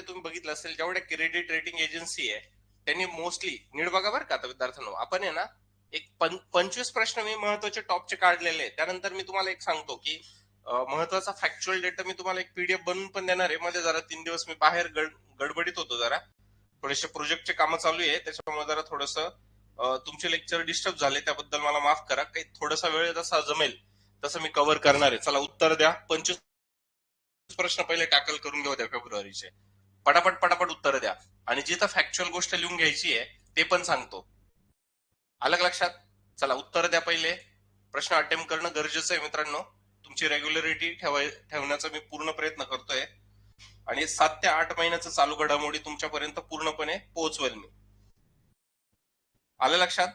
तुम्ही बघितलं असेल जेवढ्या क्रेडिट रेटिंग एजन्सी आहे त्यांनी मोस्टली नीट बघा बरं का आता विद्यार्थ्यांनो आपण आहे ना एक पंचवीस प्रश्न मी महत्त्वाचे टॉपचे काढलेले आहे त्यानंतर मी तुम्हाला एक सांगतो की महत्त्वाचा फॅक्च्युअल डेटा मी तुम्हाला एक पीडीएफ बनवून पण देणार आहे. मध्ये जरा तीन दिवस मी बाहेर गड- गडबडीत होतो जरा. थोडेसे प्रोजेक्टचे कामं चालू आहे. त्याच्यामुळे जरा थोडस तुमचे लेक्चर डिस्टर्ब झाले त्याबद्दल मला माफ करा. काही थोडासा वेळ जसा जमेल तसं मी कव्हर करणार आहे. चला उत्तर द्या. पंचवीस प्रश्न पहिले टॅकल करून घेऊ द्या फेब्रुवारीचे. पटापट पटापट उत्तर द्या. आणि जिथं फॅक्च्युअल गोष्ट लिहून घ्यायची आहे ते पण सांगतो. आलं लक्षात? चला उत्तर द्या पहिले. प्रश्न अटेम्प्ट करणं गरजेचं आहे मित्रांनो. तुमची रेग्युलरिटी ठेवाय ठेवण्याचा मी पूर्ण प्रयत्न करतोय. आणि सात ते आठ महिन्याचं चालू घडामोडी तुमच्यापर्यंत पूर्णपणे पोहोचवेल मी. आलं लक्षात?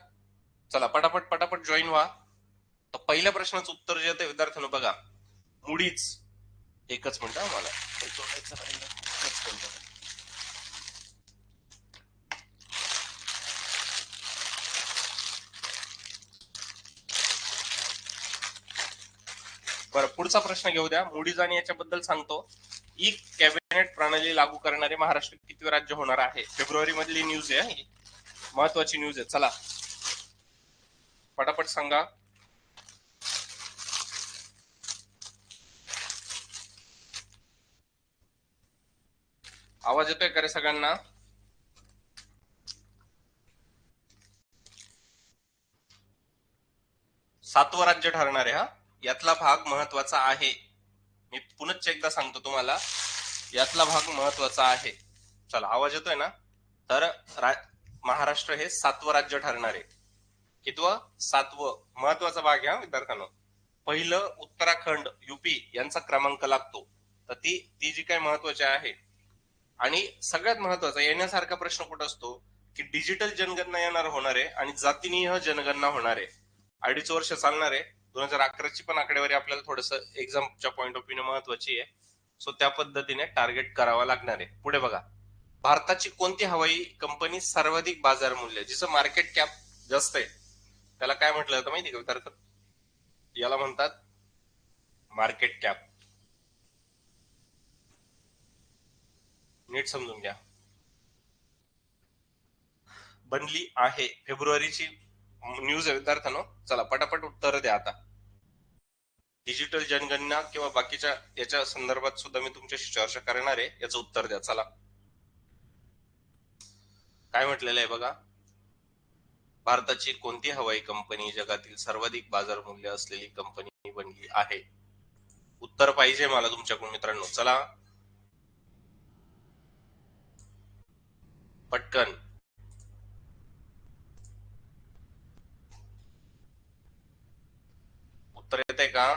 चला पटापट पटापट जॉईन व्हा. तर पहिल्या प्रश्नाचं उत्तर जे आहे विद्यार्थ्यांना बघा. मुडीच. एकच मिनिट मला. हे बरं पुढचा प्रश्न घेऊ द्या. मुडीज आणि याच्याबद्दल सांगतो. ई कॅबिनेट प्रणाली लागू करणारे महाराष्ट्र किती राज्य होणार आहे? फेब्रुवारी मधली न्यूज आहे महत्वाची न्यूज आहे. चला. पटापट सांगा. आवाज येतोय का रे सगळ्यांना? सातवं राज्य ठरणार आहे हा. यातला भाग महत्त्वाचा आहे. मी पुनच एकदा सांगतो तुम्हाला यातला भाग महत्त्वाचा आहे. चला आवाज येतोय ना? तर महाराष्ट्र हे सातवं राज्य ठरणार आहे. कितवं? सातवं. महत्त्वाचा भाग आहे हा विद्यार्थ्यांनो. पहिलं उत्तराखंड युपी यांचा क्रमांक लागतो. तर ती ती जी काही महत्वाची आहे आणि सगळ्यात महत्त्वाचा येण्यासारखा प्रश्न कुठं असतो? की डिजिटल जनगणना येणार होणार आहे आणि जातीनिय जनगणना होणार. आहे अडीच वर्ष चालणार. आहे दोन हजार अकराची पण आकडेवारी आपल्याला थोडस एक्झामच्या पॉईंट ऑफ व्ह्यू महत्वाची आहे. सो त्या पद्धतीने टार्गेट करावा लागणार. आहे पुढे बघा. भारताची कोणती हवाई कंपनी सर्वाधिक बाजार मूल्य जिचं मार्केट कॅप जास्त आहे? त्याला काय म्हटलं जातं माहिती का विद्यार्थी? याला म्हणतात मार्केट कॅप नीट समजून घ्या. बनली आहे फेब्रुवारीची न्यूज आहे विद्यार्थ्यांनो. चला पटापट उत्तर द्या आता. डिजिटल जनगणना किंवा बाकीच्या याच्या संदर्भात सुद्धा मी तुमच्याशी चर्चा करणार आहे. याचं उत्तर द्या. चला. काय म्हटलेलं आहे बघा? भारताची कोणती हवाई कंपनी जगातील सर्वाधिक बाजार मूल्य असलेली कंपनी बनली आहे? उत्तर पाहिजे मला तुमच्याकडून मित्रांनो. चला. पटकन. उत्तर येते का?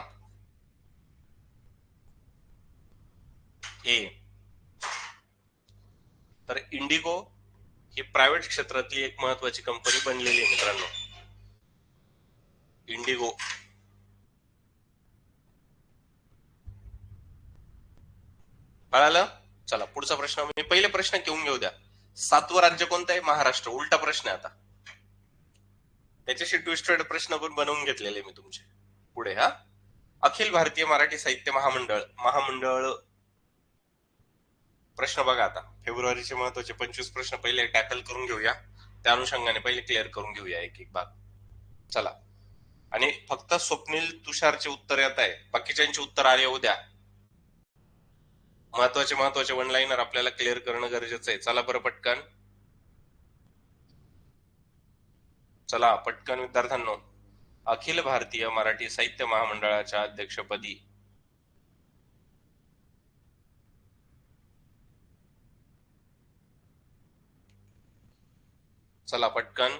ए. तर इंडिगो ही प्रायव्हेट क्षेत्रातली एक महत्वाची कंपनी बनलेली आहे मित्रांनो. इंडिगो. कळालं? चला पुढचा प्रश्न मी पहिले प्रश्न घेऊन घेऊ द्या. सातवं राज्य कोणतं आहे? महाराष्ट्र. उलटा प्रश्न आता. त्याच्याशी ट्विस्टेड प्रश्न पण बनवून घेतलेले मी तुमचे. पुढे हा? अखिल भारतीय मराठी साहित्य महामंडळ. महामंडळ प्रश्न बघा आता. फेब्रुवारीचे महत्त्वाचे पंचवीस प्रश्न पहिले टॅकल करून घेऊया. त्या अनुषंगाने पहिले क्लिअर करून घेऊया एक एक भाग. चला. आणि फक्त स्वप्नील तुषारचे उत्तर येत आहे. बाकीच्यांचे उत्तर आले उद्या. महत्त्वाचे महत्त्वाचे वन लाईनर आपल्याला क्लिअर करणं गरजेचं आहे. चला बरं पटकन. चला पटकन विद्यार्थ्यांनो. अखिल भारतीय मराठी साहित्य महामंडळाच्या अध्यक्षपदी. चला पटकन.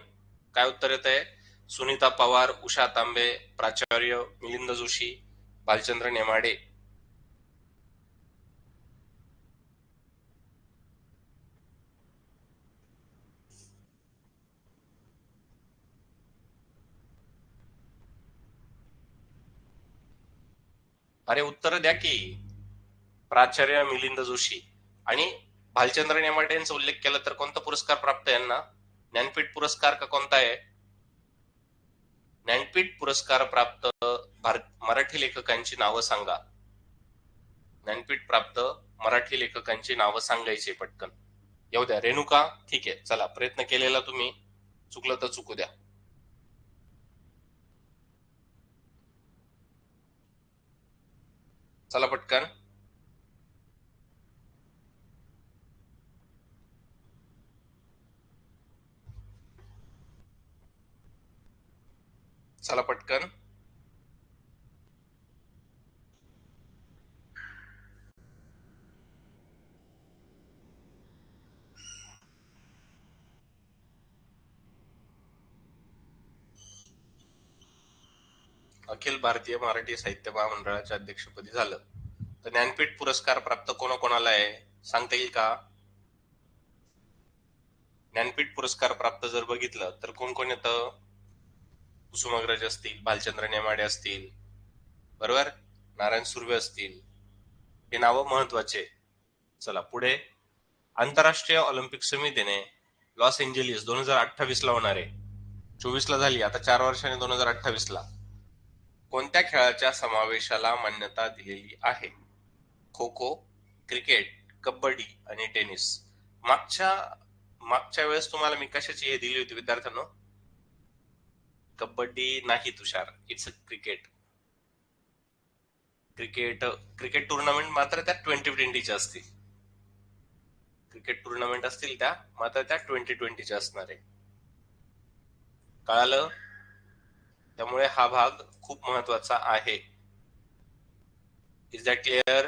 काय उत्तर येत आहे सुनीता पवार उषा तांबे प्राचार्य मिलिंद जोशी भालचंद्र नेमाडे. अरे उत्तर द्या की. प्राचार्य मिलिंद जोशी. आणि भालचंद्र नेमाडे यांचा उल्लेख केला तर कोणता पुरस्कार प्राप्त यांना? ज्ञानपीठ पुरस्कार का कोणता आहे? ज्ञानपीठ पुरस्कार प्राप्त मराठी लेखकांची नावं सांगा. ज्ञानपीठ प्राप्त मराठी लेखकांची नावं सांगायची पटकन. येऊ द्या. रेणुका ठीक आहे. चला प्रयत्न केलेला तुम्ही. चुकलं तर चुकू द्या. चला पटकन. चला पटकन. अखिल भारतीय मराठी साहित्य महामंडळाच्या अध्यक्षपदी झालं. तर ज्ञानपीठ पुरस्कार प्राप्त कोणाकोणाला आहे? सांगता येईल का? ज्ञानपीठ पुरस्कार प्राप्त जर बघितलं तर कोण कोण येतं? कुसुमाग्रज असतील भालचंद्र नेमाडे असतील. बरोबर? नारायण सुर्वे असतील. हे नावं महत्त्वाचे. चला पुढे. आंतरराष्ट्रीय ऑलिम्पिक समितीने लॉस एंजेलिस दोन हजार अठ्ठावीस ला होणार आहे. चोवीस ला झाली आता चार वर्षाने दोन हजार अठ्ठावीस ला कोणत्या खेळाच्या समावेशाला मान्यता दिलेली आहे? खो खो क्रिकेट कबड्डी आणि टेनिस. मागच्या मागच्या वेळेस तुम्हाला मी कशाची हे दिली होती विद्यार्थ्यांनो? कबड्डी नाही Tushar. It's a cricket cricket cricket tournament मात्र त्या ट्वेंटी ट्वेंटीच्या असतील. क्रिकेट टुर्नामेंट असतील त्या मात्र त्या ट्वेंटी ट्वेंटीच्या असणार आहे. कळालं? त्यामुळे हा भाग खूप महत्त्वाचा आहे. Is that clear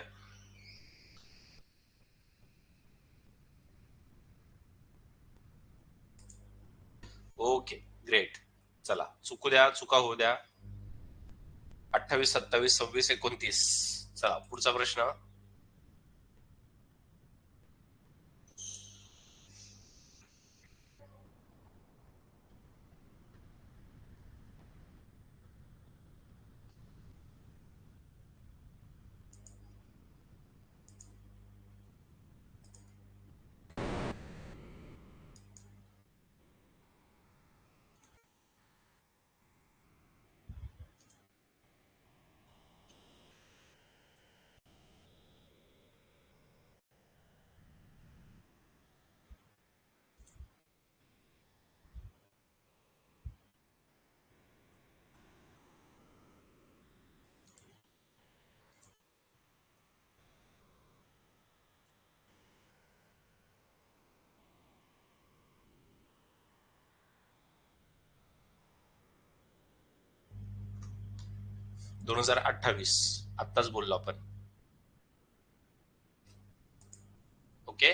okay great चला चुकू द्या चुका होऊ द्या. अठ्ठावीस सत्तावीस सव्वीस एकोणतीस. चला पुढचा प्रश्न. दोन हजार अठ्ठावीस. आत्ताच बोललो आपण. ओके?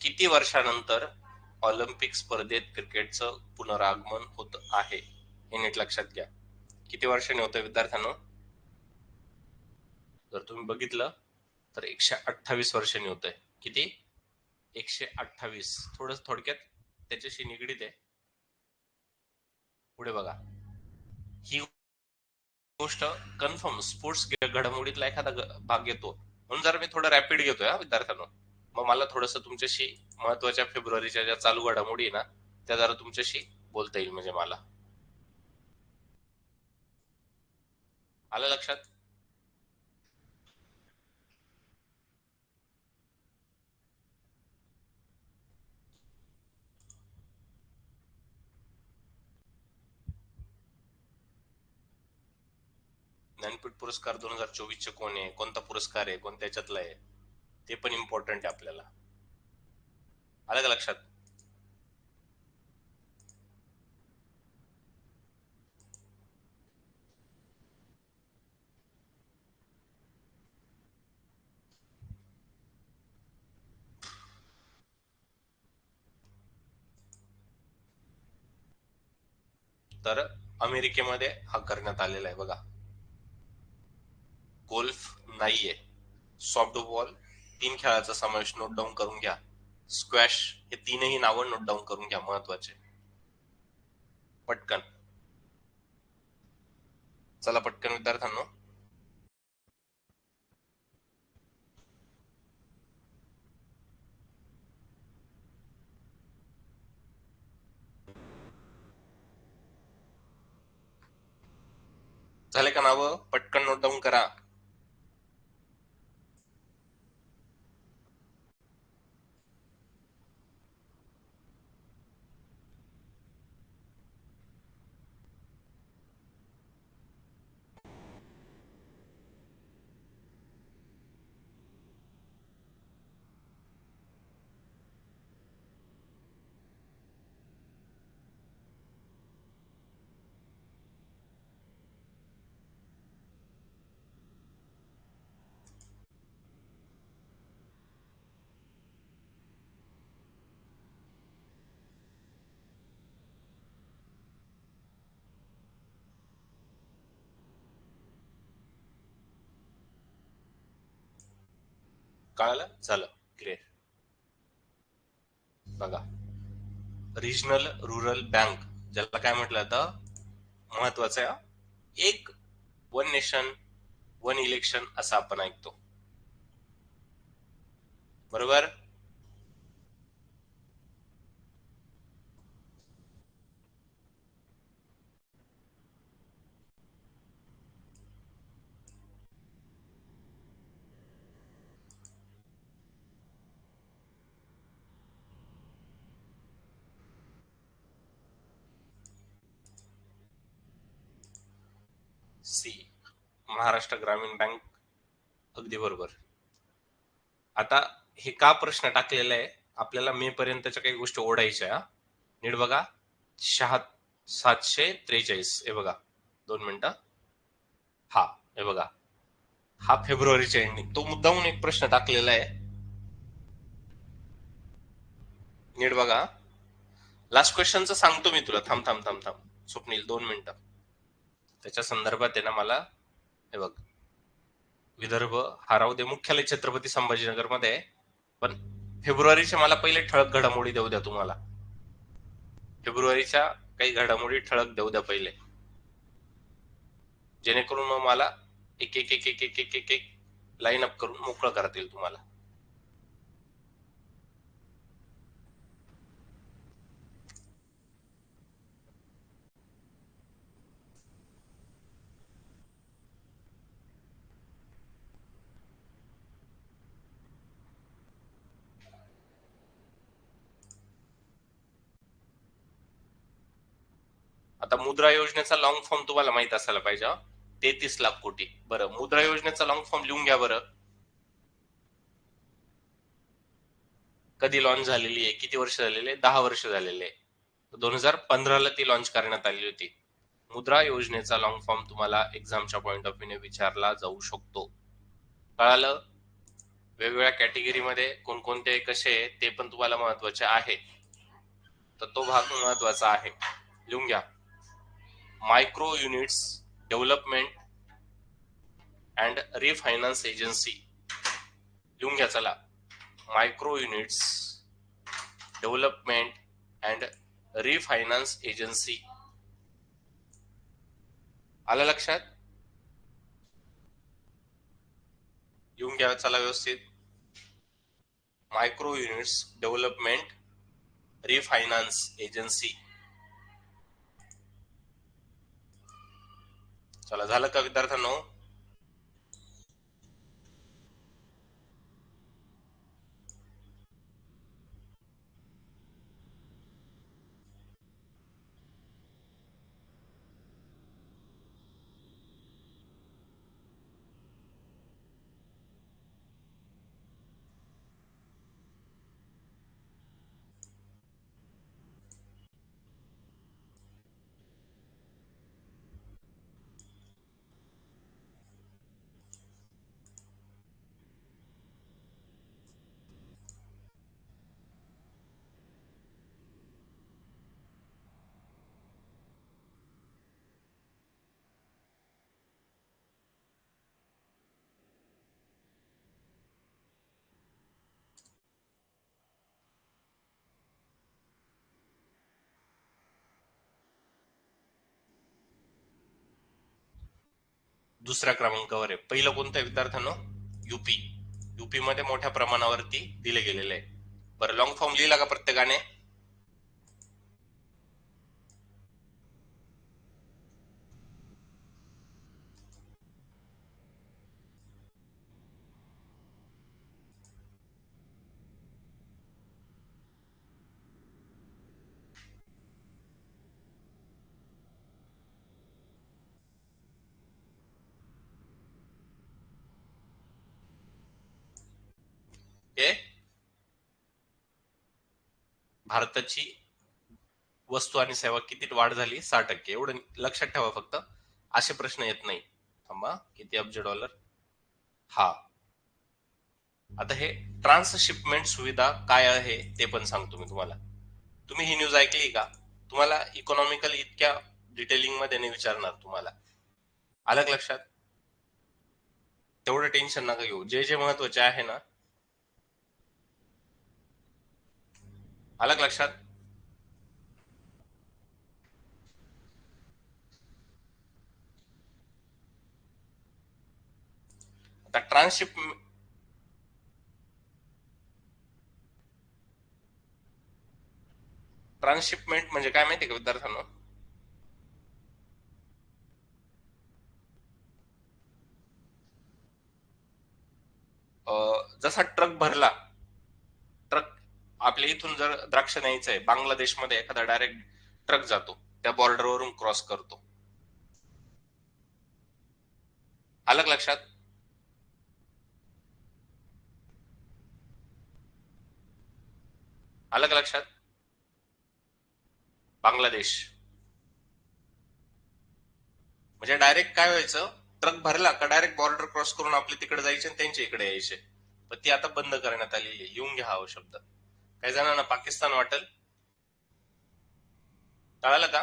किती वर्षानंतर ऑलिम्पिक स्पर्धेत क्रिकेटचं पुनरागमन होत आहे? हे नीट लक्षात घ्या. किती वर्षांनी होतं विद्यार्थ्यांना? जर तुम्ही बघितलं तर एकशे अठ्ठावीस वर्षांनी होत आहे किती? एकशे अठ्ठावीस. थोडं थोडक्यात त्याच्याशी निगडीत आहे. पुढे बघा. ही गोष्ट कन्फर्म स्पोर्ट्स घडामोडीतला एखादा भाग घेतो. म्हणून जर मी थोडं रॅपिड घेतोय हा विद्यार्थ्यांना. मग मला थोडस तुमच्याशी महत्त्वाच्या फेब्रुवारीच्या ज्या चालू घडामोडी ना त्या जरा तुमच्याशी बोलता येईल म्हणजे मला. आलं लक्षात? ज्ञानपीठ पुरस्कार दोन हजार चोवीसचे कोण आहे? कोणता पुरस्कार आहे? कोणत्या याच्यातला आहे? ते पण इम्पॉर्टंट आहे आपल्याला. आलं का लक्षात? तर अमेरिकेमध्ये हा करण्यात आलेला आहे बघा. गोल्फ नाहीये. सॉफ्ट बॉल तीन खेळाचा समावेश नोट डाऊन करून घ्या. स्क्वॅश हे तीनही नावं नोट डाऊन करून घ्या महत्त्वाचे. पटकन. चला पटकन विद्यार्थ्यांनो. झाले का नावं? पटकन नोट डाऊन करा. कळालं? झालं. क्लिअर बघा. रिजनल रुरल बँक ज्याला काय म्हटलं जातं? महत्वाचं आहे एक वन नेशन वन इलेक्शन असं आपण ऐकतो. बरोबर सी महाराष्ट्र ग्रामीण बँक अगदी बरोबर. आता हे का प्रश्न टाकलेला आहे? आपल्याला मे पर्यंतच्या काही गोष्टी ओढायच्या नीट बघा. शहा सातशे त्रेचाळीस. हे बघा. दोन मिनिटं. हा हे बघा. हा फेब्रुवारीच्या एंडिंग तो मुद्दाहून एक प्रश्न टाकलेला आहे. नीट बघा. लास्ट क्वेश्चनचं सांगतो मी तुला. थांब थांब थांब थांब. स्वप्नील दोन मिनिटं. त्याच्या संदर्भात आहे ना मला हे बघ विदर्भ हा राहू दे मुख्यालय छत्रपती संभाजीनगरमध्ये आहे पण फेब्रुवारीच्या मला पहिले ठळक घडामोडी देऊ द्या तुम्हाला फेब्रुवारीच्या काही घडामोडी ठळक देऊ द्या पहिले जेणेकरून मग मला एक एक एक एक एक एक एक लाईन अप करून मोकळं करता येईल तुम्हाला आता मुद्रा योजनेचा लॉंग फॉर्म तुम्हाला माहीत असायला पाहिजे तेहतीस लाख कोटी. बरं मुद्रा योजनेचा लॉंग फॉर्म लिहून घ्या बरं. कधी लॉन्च झालेली आहे किती वर्ष झालेले आहे? दहा वर्ष झालेले आहे. दोन हजार पंधराला ती लॉन्च करण्यात आली होती. मुद्रा योजनेचा लॉंग फॉर्म तुम्हाला एक्झामच्या पॉइंट ऑफ व्ह्यूने विचारला जाऊ शकतो. कळालं? वेगवेगळ्या कॅटेगरीमध्ये कोणकोणते कसे ते पण तुम्हाला महत्त्वाचे आहे. तर तो भाग महत्त्वाचा आहे. लिहून घ्या. Micro units development and refinance agency लिहून घ्या चला. Micro units development and refinance agency आलं लक्षात? येऊन घ्या चला व्यवस्थित. Micro units development refinance agency चला झालं का विद्यार्थ्यांनो? दुसऱ्या क्रमांकावर आहे. पहिलं कोणतं आहे विद्यार्थ्यांनो? युपी युपी मध्ये मोठ्या प्रमाणावरती दिले गेलेले आहे. बरं लॉंग फॉर्म लिहिला का प्रत्येकाने हे भारताची वस्तू आणि सेवा किती वाढ झाली? सहा टक्के. एवढं लक्षात ठेवा फक्त. असे प्रश्न येत नाही. थांबा. किती अब्ज डॉलर? हा. आता हे ट्रान्सशिपमेंट सुविधा काय आहे ते पण सांगतो मी तुम्हाला. तुम्ही ही न्यूज ऐकली का? तुम्हाला इकॉनॉमिकल इतक्या डिटेलिंगमध्ये नाही विचारणार तुम्हाला. आलं लक्षात? तेवढं टेन्शन नका घेऊ. जे जे महत्त्वाचे आहे ना आलं लक्षात? आता ट्रान्सशिप ट्रान्सशिपमेंट म्हणजे काय माहिती का विद्यार्थ्यांना? अं, जसा ट्रक भरला आपल्या इथून जर द्राक्ष न्यायचं आहे बांगलादेशमध्ये एखादा डायरेक्ट ट्रक जातो त्या बॉर्डरवरून क्रॉस करतो. अलग लक्षात? अलग लक्षात? बांगलादेश. म्हणजे डायरेक्ट काय व्हायचं? ट्रक भरला का डायरेक्ट बॉर्डर क्रॉस करून आपले तिकडे जायचे आणि त्यांच्या इकडे यायचे. पण ती आता बंद करण्यात आलेली आहे. लिहून घ्या हा शब्द. काही जणांना पाकिस्तान वाटेल। कळालं का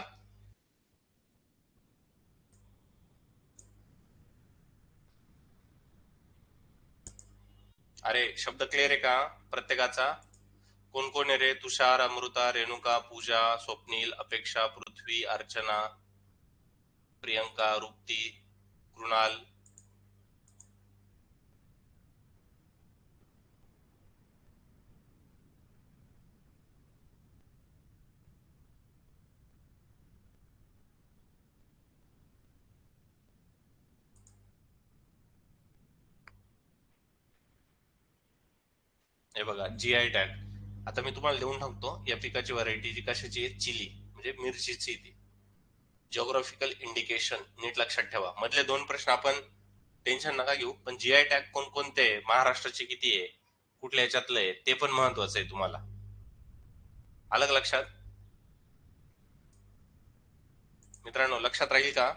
अरे शब्द क्लिअर आहे का प्रत्येकाचा। कोण कोण आहे रे? तुषार अमृता रेणुका पूजा स्वप्नील अपेक्षा पृथ्वी अर्चना प्रियंका रुप्ती कृणाल हे बघा जी आय टॅग आता मी तुम्हाला देऊन सांगतो या पिकाची व्हरायटी जी कशाची आहे चिली म्हणजे मिरचीची ती. जिओग्राफिकल इंडिकेशन नीट लक्षात ठेवा. मधले दोन प्रश्न आपण टेन्शन नका घेऊ पण जी आय टॅग कोणकोणते आहे महाराष्ट्राचे किती आहे कुठल्या ह्याच्यातलं आहे ते पण महत्वाचं आहे तुम्हाला. अलग लक्षात? मित्रांनो लक्षात राहील का?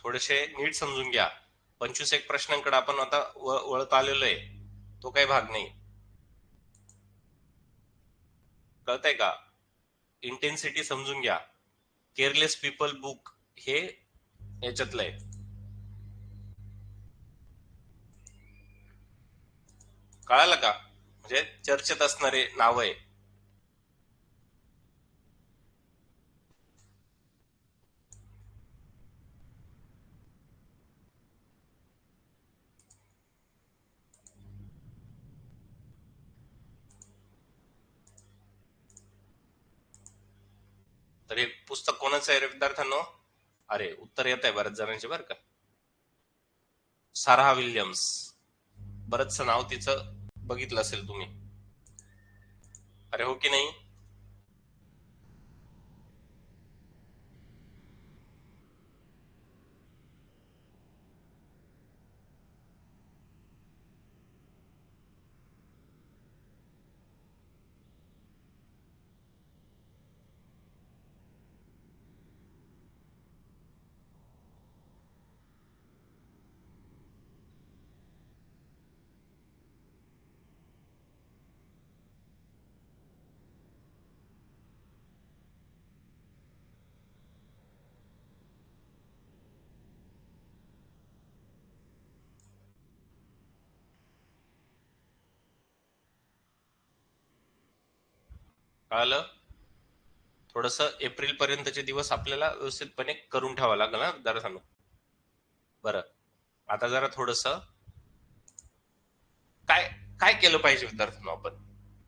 थोडेसे नीट समजून घ्या. पंचवीस एक प्रश्नांकडे आपण आता वळत आलेलो आहे तो काही भाग नाही. कळतंय का? इंटेन्सिटी समजून घ्या. केअरलेस पीपल बुक हे याच्यातलं आहे. कळालं का? म्हणजे चर्चेत असणारे नाव आहे तर हे पुस्तक कोणाचं आहे रे विद्यार्थ्यांनो. अरे उत्तर येत आहे बऱ्याच जणांचे बरं का. Sara Williams. बरंचसं नाव तिचं बघितलं असेल तुम्ही. अरे हो की नाही? कळालं थोडस एप्रिल पर्यंतचे दिवस आपल्याला व्यवस्थितपणे करून ठेवावं लागेल ना विद्यार्थ्यांनो बरं. आता जरा थोडस काय काय केलं पाहिजे विद्यार्थ्यांना आपण?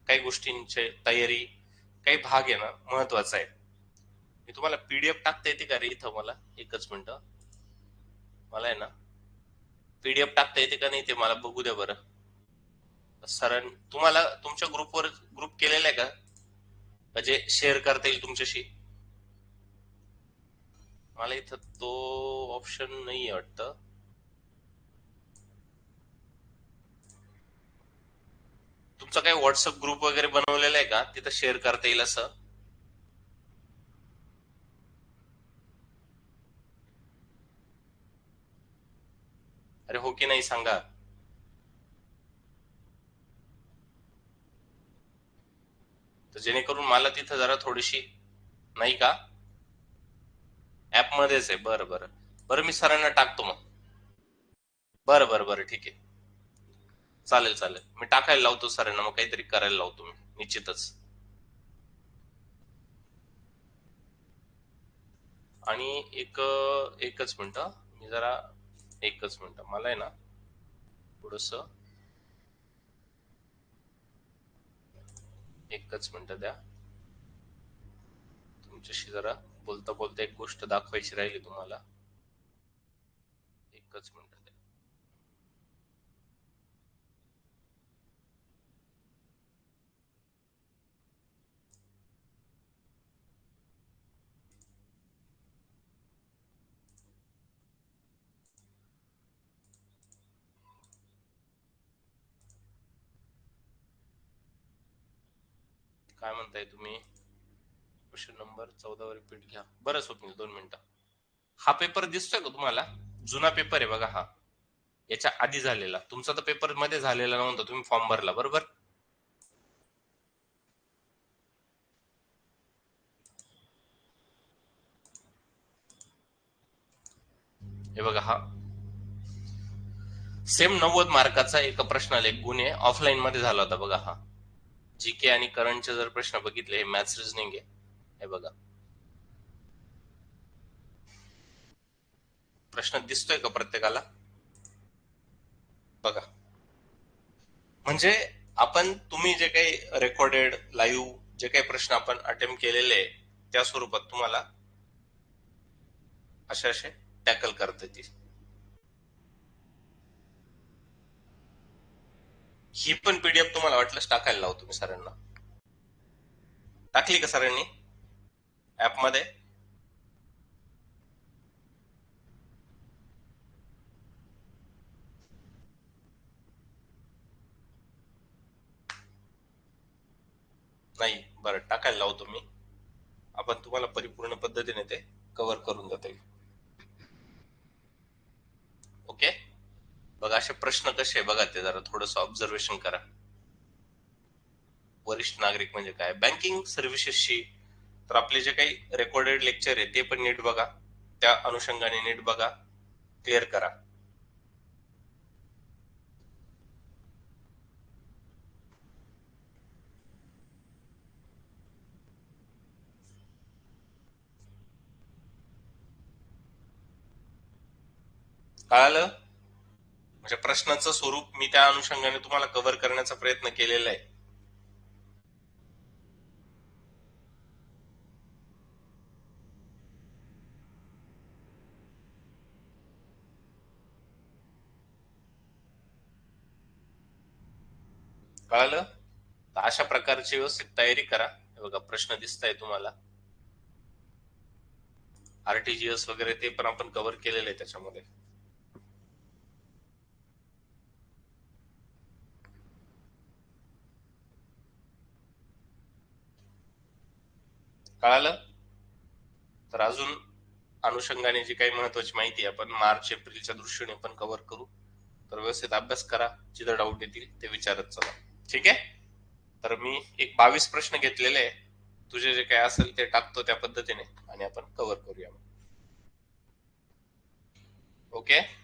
काही गोष्टींची तयारी काही भाग आहे ना महत्त्वाचा आहे. मी तुम्हाला पीडीएफ टाकता येते का रे इथं मला? एकच मिनिट. मला आहे ना पीडीएफ टाकता येते का नाही ते मला बघू द्या बरं. सरां तुम्हाला तुमच्या ग्रुपवर ग्रुप केलेला आहे का? म्हणजे शेअर करता येईल तुमच्याशी? मला इथं तो ऑप्शन नाही वाटतं. तुमचा काही व्हॉट्सअप ग्रुप वगैरे बनवलेला आहे का? तिथं शेअर करता येईल असं? अरे हो की नाही सांगा. तर जेणेकरून मला तिथं जरा थोडीशी नाही का? ऍप मध्येच आहे. बरं बरं. बरं मी सरांना टाकतो मग. बरं बरं बरं. ठीक आहे. चालेल चालेल. मी टाकायला लावतो सरांना. मग काहीतरी करायला लावतो मी. निश्चितच. आणि एक एकच मिनिट. मी जरा एकच मिनिट. मला आहे ना थोडस एकच मिनिट द्या. तुमच्याशी जरा बोलता बोलता एक गोष्ट दाखवायची राहिली तुम्हाला. एकच मिनिट द्या काय म्हणताय तुम्ही? क्वेश्चन नंबर चौदा रिपीट घ्या. बरं स्वप्नील दोन मिनिटं. हा पेपर दिसतोय का तुम्हाला? जुना पेपर आहे बघा हा. याच्या आधी झालेला. तुमचा तर पेपरमध्ये झालेला नव्हता. तुम्ही फॉर्म भरला बरोबर? हे बघा हा. सेम नव्वद मार्काचा एक प्रश्नाला एक गुण आहे ऑफलाईन मध्ये झाला होता बघा हा. जी के आणि करंटचे जर प्रश्न बघितले हे मॅथ्स रिझनिंग आहे. हे बघा. प्रश्न दिसतोय का प्रत्येकाला? बघा. म्हणजे आपण तुम्ही जे काही रेकॉर्डेड लाईव्ह जे काही प्रश्न आपण अटेम्प्ट केलेले आहे त्या स्वरूपात तुम्हाला असे असे टॅकल करता येतील. ही पण पीडीएफ तुम्हाला वाटलंच टाकायला लावतो मी सरांना. टाकली का सरांनी? ॲपमध्ये नाही बरं टाकायला लावतो मी आपण तुम्हाला परिपूर्ण पद्धतीने ते कव्हर करून जाता येईल बघा असे प्रश्न कसे बघा ते जरा थोडस ऑब्झर्वेशन करा. वरिष्ठ नागरिक म्हणजे काय? बँकिंग सर्व्हिसेसशी तर आपले जे काही रेकॉर्डेड लेक्चर आहे ते पण नीट बघा. त्या अनुषंगाने नीट बघा. क्लिअर करा. कळालं? म्हणजे प्रश्नाचं स्वरूप मी त्या अनुषंगाने तुम्हाला कव्हर करण्याचा प्रयत्न केलेला आहे. कळालं? तर अशा प्रकारची व्यवस्थित तयारी करा. हे बघा प्रश्न दिसत आहे तुम्हाला आरटीजीएस वगैरे ते पण आपण कव्हर केलेलं आहे त्याच्यामध्ये. कळालं? तर अजून अनुषंगाने जी काही महत्वाची माहिती आहे आपण मार्च एप्रिलच्या दृष्टीने पण कव्हर करू. तर व्यवस्थित अभ्यास करा जिथं डाऊट येतील ते विचारत चला. ठीक आहे? तर मी एक बावीस प्रश्न घेतलेले आहे. तुझे जे काय असेल ते टाकतो त्या पद्धतीने आणि आपण कव्हर करूया ओके